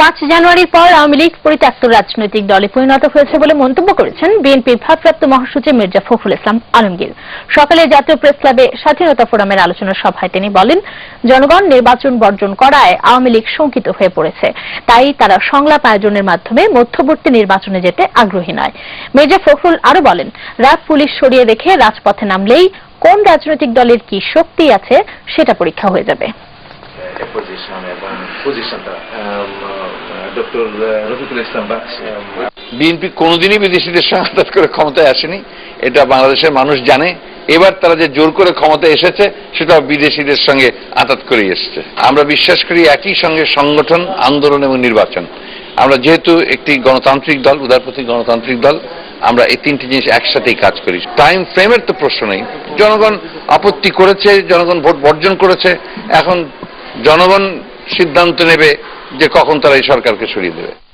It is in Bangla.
পাঁচ জানুয়ারির পর আওয়ামী লীগ পরিত্যক্ত রাজনৈতিক দলে পরিণত হয়েছে বলে মন্তব্য করেছেন বিএনপির ভারপ্রাপ্ত মহাসচিব মির্জা ফখরুল ইসলাম আলমগীর। সকালে জাতীয় প্রেস ক্লাবে স্বাধীনতা ফোরামের আলোচনা সভায় তিনি বলেন, জনগণ নির্বাচন বর্জন করায় আওয়ামী লীগ শঙ্কিত হয়ে পড়েছে। তাই তারা সংলাপ আয়োজনের মাধ্যমে মধ্যবর্তী নির্বাচনে যেতে আগ্রহী নয়। মির্জা ফখরুল আরও বলেন, রাত পুলিশ সরিয়ে রেখে রাজপথে নামলেই কোন রাজনৈতিক দলের কি শক্তি আছে সেটা পরীক্ষা হয়ে যাবে। পজিশনটা ডক্টর রফিকুল ইসলাম বিএনপি কোনোদিনই বিদেশিদের সঙ্গে করে ক্ষমতায় আসেনি এটা বাংলাদেশের মানুষ জানে। এবার তারা যে জোর করে ক্ষমতায় এসেছে সেটা বিদেশিদের সঙ্গে আঘাত করে এসেছে। আমরা বিশ্বাস করি একই সঙ্গে সংগঠন আন্দোলন এবং নির্বাচন। আমরা যেহেতু একটি গণতান্ত্রিক দল উদারপন্থী গণতান্ত্রিক দল আমরা এই তিনটি জিনিস একসাথেই কাজ করি। টাইম ফ্রেমের তো প্রশ্ন নেই। জনগণ আপত্তি করেছে জনগণ ভোট বর্জন করেছে। এখন জনগণ সিদ্ধান্ত নেবে যে কখন তারা এই সরকারকে সরিয়ে দেবে।